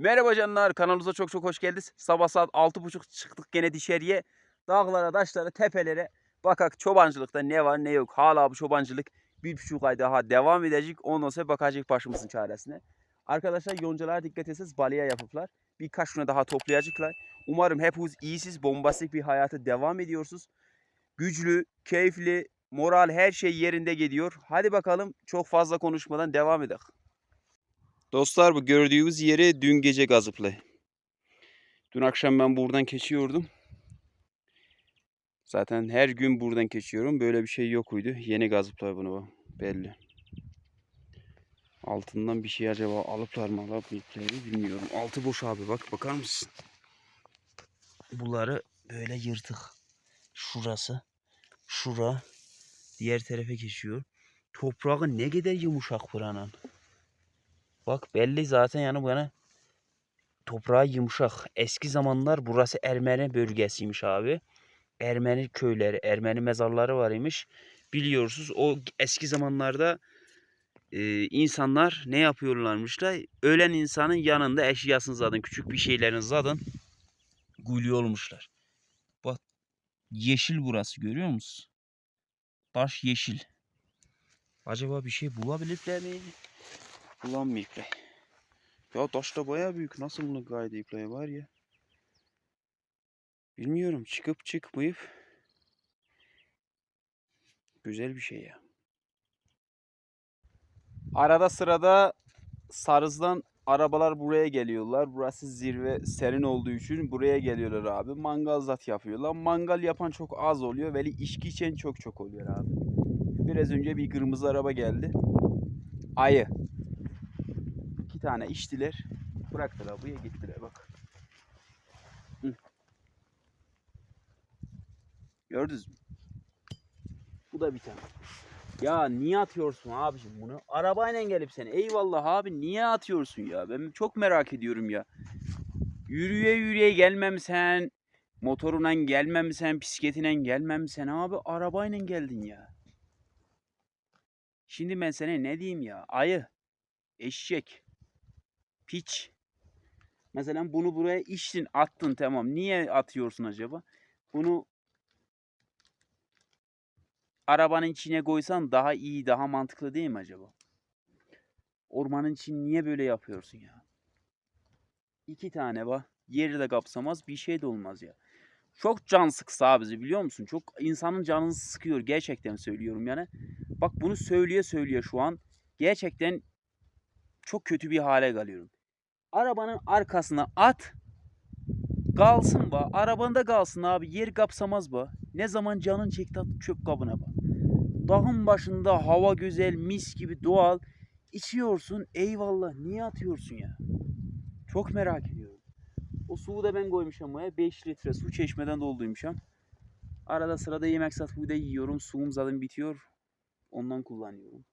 Merhaba canlar kanalımıza çok çok hoş geldiniz. Sabah saat 6.30 çıktık gene dışarıya. Dağlara, taşlara, tepelere. Bakak çobancılıkta ne var ne yok. Hala bu çobancılık bir buçuk ay daha devam edecek. Ondan sonra bakacak başımızın çaresine. Arkadaşlar yoncalara dikkat etseniz balya yapıplar. Birkaç güne daha toplayacaklar. Umarım hepiniz iyisiz, bombastik bir hayata devam ediyorsunuz. Güçlü, keyifli, moral her şey yerinde gidiyor. Hadi bakalım çok fazla konuşmadan devam edelim. Dostlar bu gördüğünüz yeri dün gece gazıplı. Dün akşam ben buradan geçiyordum. Zaten her gün buradan geçiyorum. Böyle bir şey yokuydu. Yeni gazıplar bunu. Belli. Altından bir şey acaba alıplar mı alamayıpları bilmiyorum. Altı boş abi bak bakar mısın? Bunları böyle yırtık. Şurası. Şura. Diğer tarafa geçiyor. Toprağı ne kadar yumuşak buranın. Bak belli zaten yani bana toprağı yumuşak. Eski zamanlar burası Ermeni bölgesiymiş abi. Ermeni köyleri, Ermeni mezarları var imiş. Biliyorsunuz o eski zamanlarda e, insanlar ne yapıyorlarmışlar? Ölen insanın yanında eşyasını zaten küçük bir şeylerin zaten gülüyor olmuşlar. Bak yeşil burası görüyor musun? Taş yeşil. Acaba bir şey bulabilirler mi? Bulanmayıplar. Ya taş da baya büyük. Nasıl bunu kaydıyıplar var ya. Bilmiyorum. Çıkıp çıkmayıp. Güzel bir şey ya. Arada sırada Sarız'dan arabalar buraya geliyorlar. Burası zirve serin olduğu için buraya geliyorlar abi. Mangal zat yapıyorlar. Mangal yapan çok az oluyor. Veli içki içen çok çok oluyor abi. Biraz önce bir kırmızı araba geldi. Ayı. İki tane içtiler. Bıraktılar buraya gittiler bak. Gördünüz mü? Bu da bir tane. Ya niye atıyorsun abicim bunu? Arabayla gelip sen. Eyvallah abi niye atıyorsun ya? Ben çok merak ediyorum ya. Yürüye yürüye gelmem sen. Motoruna gelmem sen. Bisikletiyle gelmem sen abi. Arabayla geldin ya. Şimdi ben sana ne diyeyim ya? Ayı. Eşek. Piç. Mesela bunu buraya içtin attın tamam. Niye atıyorsun acaba? Bunu arabanın içine koysan daha iyi, daha mantıklı değil mi acaba? Ormanın için niye böyle yapıyorsun ya? İki tane var. Yeri de kapsamaz bir şey de olmaz ya. Çok can sıksa abizi biliyor musun? Çok insanın canını sıkıyor. Gerçekten söylüyorum yani. Bak bunu söyleye söyleye şu an. Gerçekten çok kötü bir hale kalıyorum. Arabanın arkasına at. Kalsın ba. Arabanda kalsın abi. Yer kapsamaz ba. Ne zaman canın çekti at çöp kabına ba. Dağın başında hava güzel, mis gibi doğal. İçiyorsun. Eyvallah. Niye atıyorsun ya? Çok merak ediyorum. O suyu da ben koymuşum buraya. 5 litre su çeşmeden dolduymuşum. Arada sırada yemek satıp da yiyorum. Suyum zaten bitiyor. Ondan kullanıyorum.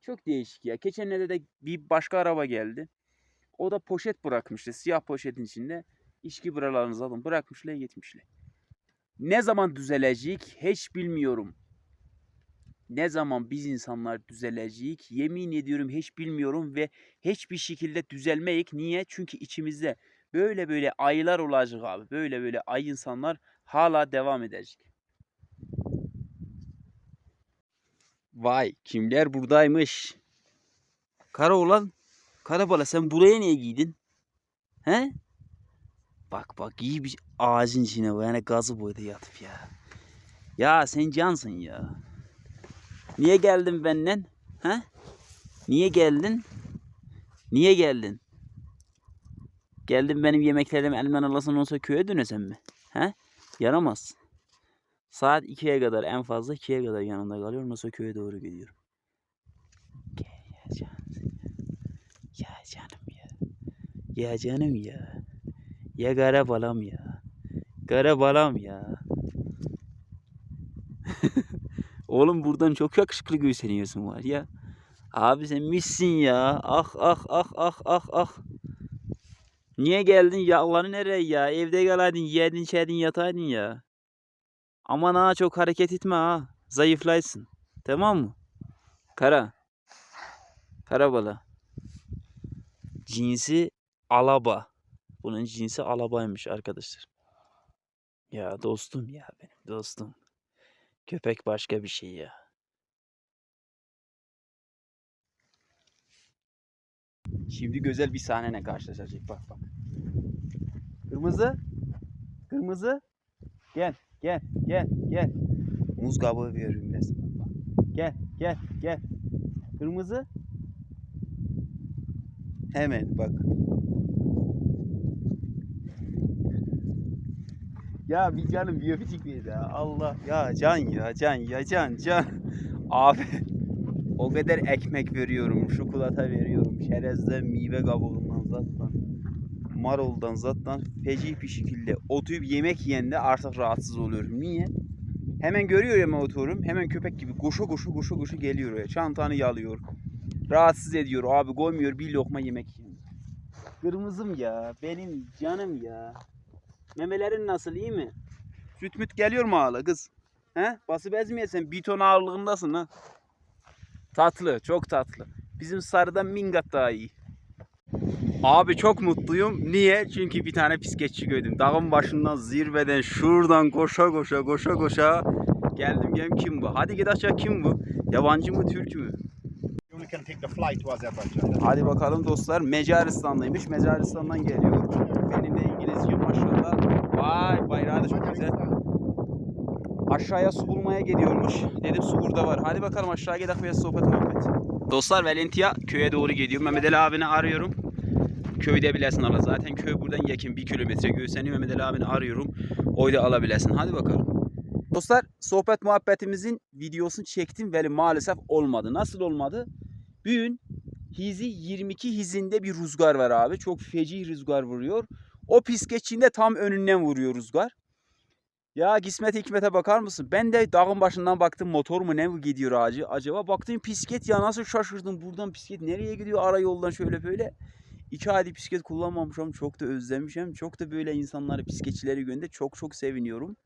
Çok değişik ya. Geçenlerde de bir başka araba geldi. O da poşet bırakmıştı. Siyah poşetin içinde. İçki biralarınızı alın. Bırakmışlar gitmişler. Ne zaman düzelecek hiç bilmiyorum. Ne zaman biz insanlar düzelecek yemin ediyorum hiç bilmiyorum ve hiçbir şekilde düzelmeyik. Niye? Çünkü içimizde böyle böyle ayılar olacak abi. Böyle böyle ay insanlar hala devam edecek. Vay kimler buradaymış. Kara olan Karabala sen buraya niye giydin? He? Bak bak iyi bir ağacın içine bu yani gazı boyda yatıp ya. Ya sen cansın ya. Niye geldin benden? He? Niye geldin? Niye geldin? Geldin benim yemeklerimi elimden alasın sonra köye dönesem mi? He? Yaramaz. Saat 2'ye kadar en fazla 2'ye kadar yanında kalıyorum. Sonra köye doğru gidiyorum. Gel ya canım. Ya canım ya. Ya canım ya. Ya kara balam ya. Kara balam ya. Oğlum buradan çok yakışıklı gösteriyorsun var ya. Abi sen missin ya. Ah ah ah ah ah ah. Niye geldin yağları nereye ya? Evde kalaydın, yedin, içerdin, yataydın ya. Aman ha çok hareket etme ha. Zayıflaysın. Tamam mı? Kara. Kara bala. Cinsi alaba. Bunun cinsi alabaymış arkadaşlar. Ya dostum ya benim dostum. Köpek başka bir şey ya. Şimdi güzel bir sahneyle karşılaşacak. Bak bak. Kırmızı. Kırmızı. Gel gel gel gel. Muz kabuğu veriyorum biraz. Gel gel gel. Kırmızı. Hemen bak. Ya bir canım biyofizik miydi ya? Allah ya can ya can ya can can. Abi o kadar ekmek veriyorum, çikolata veriyorum, çerezden, meyve kabuğundan zaten, maruldan zaten feci bir şekilde oturup yemek yiyende artık rahatsız oluyorum. Niye? Hemen görüyor ben oturuyorum, hemen köpek gibi koşu koşu koşu koşu geliyor ya. Çantanı yalıyor. Rahatsız ediyor abi koymuyor bir lokma yemek yiyor. Kırmızım ya, benim canım ya. Memelerin nasıl iyi mi? Süt müt geliyor mu hala kız? He? Basıp ezmeyesen bir ton ağırlığındasın ha. Tatlı, çok tatlı. Bizim sarıdan mingat daha iyi. Abi çok mutluyum. Niye? Çünkü bir tane bisikletçi gördüm. Dağın başından zirveden şuradan koşa koşa koşa koşa geldim geldim kim bu? Hadi git aşağı kim bu? Yabancı mı Türk mü? Hadi bakalım dostlar. Macaristan'daymış. Macaristan'dan geliyor. Benim de İngilizce maşallah. Vay bayrağı da çok güzel. Aşağıya su bulmaya geliyormuş. Dedim su burada var. Hadi bakalım aşağı gidelim ve sohbet muhabbet. Dostlar Valentia köye doğru gidiyor. Mehmet Ali abini arıyorum. Köyde bilesin ala. Zaten köy buradan yakın bir kilometre gösteriyor. Mehmet Ali abini arıyorum. Oyda alabilesin. Hadi bakalım. Dostlar sohbet muhabbetimizin videosunu çektim ve maalesef olmadı. Nasıl olmadı? Bugün hizi 22 hizinde bir rüzgar var abi. Çok feci rüzgar vuruyor. O piskeçinde tam önünden vuruyor rüzgar. Ya kısmet hikmete bakar mısın? Ben de dağın başından baktım motor mu ne gidiyor ağacı. Acaba baktım pisket ya nasıl şaşırdım buradan pisket nereye gidiyor ara yoldan şöyle böyle. İki aydır bisiklet kullanmamışım. Çok da özlemişim. Çok da böyle insanları bisikletçileri günde çok çok seviniyorum.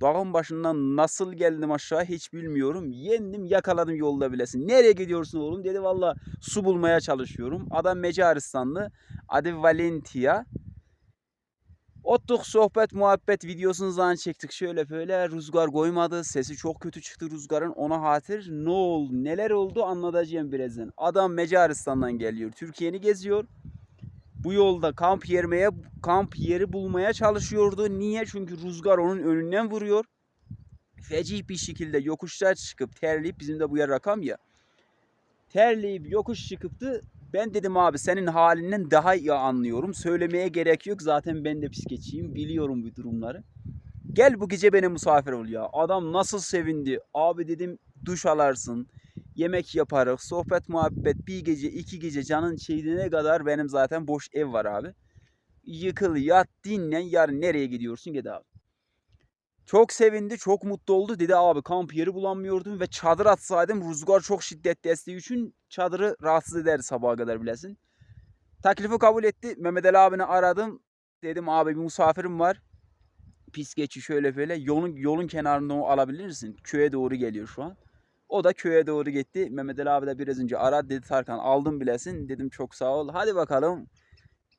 Dağın başından nasıl geldim aşağı hiç bilmiyorum. Yendim yakaladım yolda bilesin. Nereye gidiyorsun oğlum dedi valla su bulmaya çalışıyorum. Adam Macaristanlı. Adı Valentia. Ottuk sohbet muhabbet videosundan çektik şöyle böyle rüzgar koymadı sesi çok kötü çıktı rüzgarın ona hatır ne oldu neler oldu anlatacağım birazdan. Adam Macaristan'dan geliyor Türkiye'ni geziyor. Bu yolda kamp yermeye kamp yeri bulmaya çalışıyordu. Niye? Çünkü rüzgar onun önünden vuruyor. Feci bir şekilde yokuşlar çıkıp terleyip bizim de bu yer rakam ya. Terleyip yokuş çıkıptı. Ben dedim abi senin halinden daha iyi anlıyorum. Söylemeye gerek yok. Zaten ben de psikiyatçiyim. Biliyorum bu durumları. Gel bu gece bana misafir ol ya. Adam nasıl sevindi. Abi dedim duş alarsın. Yemek yaparız. Sohbet muhabbet. Bir gece iki gece canın çeydine kadar benim zaten boş ev var abi. Yıkıl yat dinlen. Yarın nereye gidiyorsun git abi. Çok sevindi, çok mutlu oldu. Dedi abi kamp yeri bulamıyordum ve çadır atsaydım rüzgar çok şiddetli estiği için çadırı rahatsız ederdi sabaha kadar bilesin. Teklifi kabul etti. Mehmet Ali abini aradım. Dedim abi bir misafirim var. Pis geçi şöyle böyle. Yolun, yolun kenarında onu alabilir misin? Köye doğru geliyor şu an. O da köye doğru gitti. Mehmet Ali abi de biraz önce aradı dedi Tarkan aldım bilesin. Dedim çok sağ ol. Hadi bakalım.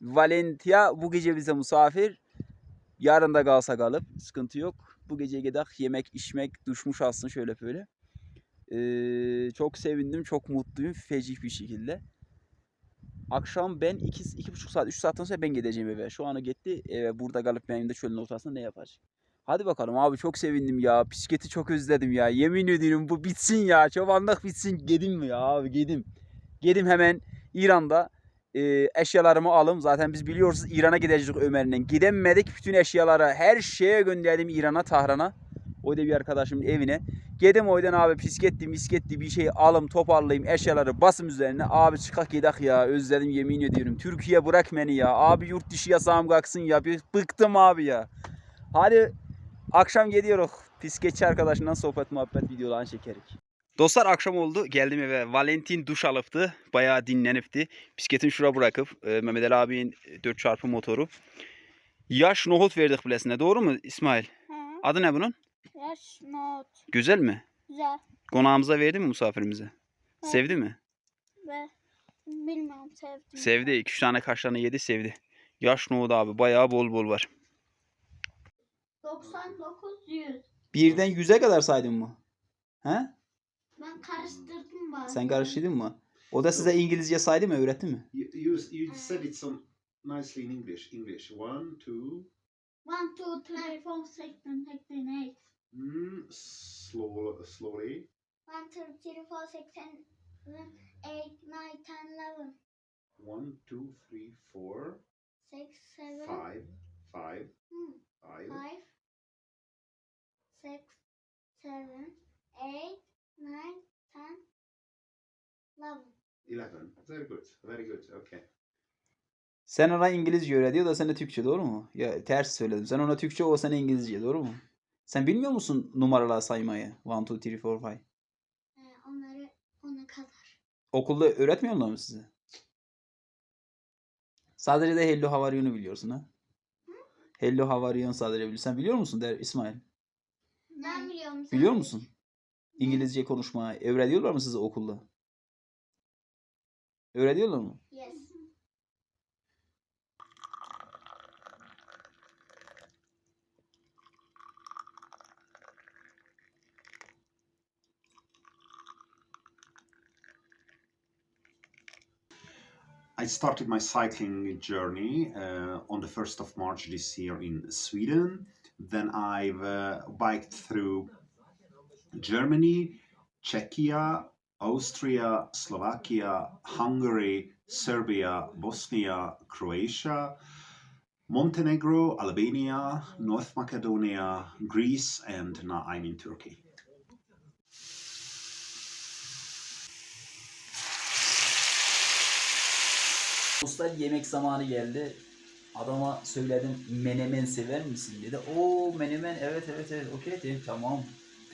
Valentia bu gece bize misafir. Yarın da kalsa kalıp sıkıntı yok. Bu gece gidelim yemek içmek duşmuş alsın şöyle böyle. Ee, çok sevindim çok mutluyum fecih bir şekilde. Akşam ben 2 iki, iki buçuk saat 3 saatten sonra ben gideceğim eve. Şu anı gitti eve burada kalıp benim de çölün ortasında ne yapacak? Hadi bakalım abi çok sevindim ya. Bisikleti çok özledim ya. Yemin ediyorum bu bitsin ya. Çobanlık bitsin. Gidim mi ya abi gidim. Gidim hemen İran'da e, eşyalarımı alım. Zaten biz biliyoruz İran'a gideceğiz Ömer'le. Gidemedik bütün eşyaları her şeye gönderdim İran'a Tahran'a. O da bir arkadaşımın evine. Gidim oydan abi pisketli misketli bir şey alım toparlayayım eşyaları basım üzerine. Abi çıkak gidak ya özledim yemin ediyorum. Türkiye bırak beni ya. Abi yurt dışı yasağım kalksın ya. Bir bıktım abi ya. Hadi akşam geliyoruz. Pisketçi arkadaşından sohbet muhabbet videolarını çekerik. Dostlar akşam oldu. Geldim eve. Valentin duş alıptı. Bayağı dinlenipti. Bisikletini şura bırakıp e, Mehmet Ali abinin 4 çarpı motoru. Yaş nohut verdik bilesine. Doğru mu İsmail? Hı. Adı ne bunun? Yaş not. Güzel mi? Güzel. Konağımıza verdi mi misafirimize? Evet. Sevdi mi? Ve Bilmiyorum sevdim. Sevdi. 2-3 tane kaşlarını yedi sevdi. Yaş nohudu abi. Bayağı bol bol var. 99 100. Birden 100'e kadar saydın mı? He? Ben karıştırdım bazen. Sen karıştırdın mı? O da size İngilizce saydı mı? Öğretti mi? You, you, you said it so nicely in English. English. One, two, 1 2 3 4 5 6 7 8. mm, slow, slowly. 1 2 3 4 6 7 8 9 10 11. One, two, three, four, 6 7 five, five, hmm, five. 5 6 7 8 9 10 11. Eleven. Very good. Very good. Okay. Sen ona İngilizce öğretiyor da sen de Türkçe doğru mu? Ya ters söyledim. Sen ona Türkçe o sana İngilizce doğru mu? Sen bilmiyor musun numaralar saymayı? 1, 2, 3, 4, 5. Ee, onları ona kadar. Okulda öğretmiyorlar mı size? Sadece de Hello How are you'nu biliyorsun ha? Hello How are you'nu sadece biliyorsun. Sen biliyor musun der İsmail? Ben biliyorum. Biliyor musun? İngilizce konuşmayı öğretiyorlar mı size okulda? Öğretiyorlar mı? Yes. I started my cycling journey uh, on the 1st of March this year in Sweden. Then I've uh, biked through Germany, Czechia, Austria, Slovakia, Hungary, Serbia, Bosnia, Croatia, Montenegro, Albania, North Macedonia, Greece, and now I'm in Turkey. Dostlar yemek zamanı geldi. Adama söyledim menemen sever misin dedi. O menemen evet evet evet okey dedim tamam.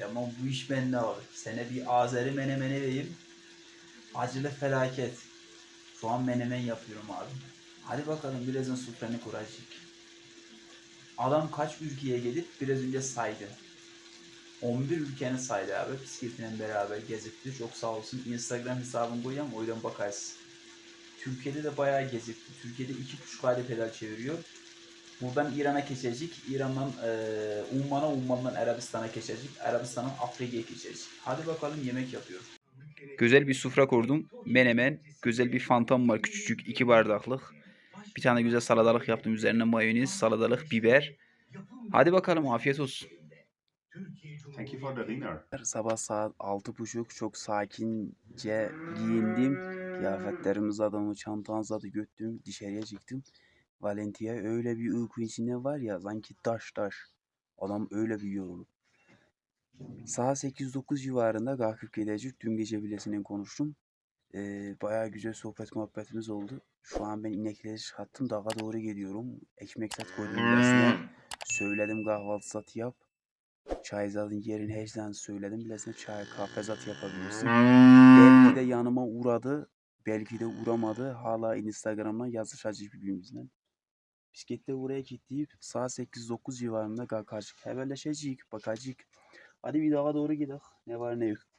Tamam bu iş bende abi. Sene bir Azeri menemeni vereyim. Acılı felaket. Şu an menemen yapıyorum abi. Hadi bakalım birazdan sofranı kuracak. Adam kaç ülkeye gidip biraz önce saydı. 11 ülkenin saydı abi. Bisikletiyle beraber gezipti. Çok sağ olsun. Instagram hesabını koyacağım. Oradan bakarsın. Türkiye'de de bayağı gezipti. Türkiye'de iki buçuk ayda pedal çeviriyor. Buradan İran'a geçecek. İran'dan eee Umman'a, Umman'dan Arabistan'a geçecek. Arabistan'dan Afrika'ya geçecek. Hadi bakalım yemek yapıyor. Güzel bir sufra kurdum. Menemen. Güzel bir fantom var küçücük. iki bardaklık. Bir tane güzel salatalık yaptım. Üzerine mayonez, salatalık, biber. Hadi bakalım afiyet olsun. Thank you for the dinner. Sabah saat altı buçuk çok sakince giyindim. Kıyafetlerimizi adamı çantamızı da götürdüm. Dışarıya çıktım. Valentia öyle bir uyku içinde var ya sanki taş taş. Adam öyle bir yoruldu. Saat 8-9 civarında kalkıp gidecek. Dün gece bilesinden konuştum. Ee, bayağı güzel sohbet muhabbetimiz oldu. Şu an ben inekleri çıkarttım. Dağa doğru geliyorum. Ekmek sat koydum bilasine. Söyledim kahvaltı satı yap. Çay zaten yerin her şeyden söyledim. Bilasine çay kahve zat yapabilirsin. Belki de yanıma uğradı. Belki de uğramadı. Hala Instagram'dan yazışacak birbirimizle. Bisikletle oraya gittik. Saat 8-9 civarında kalkacak. Haberleşecek, bakacak. Hadi bir daha doğru gidelim. Ne var ne yok.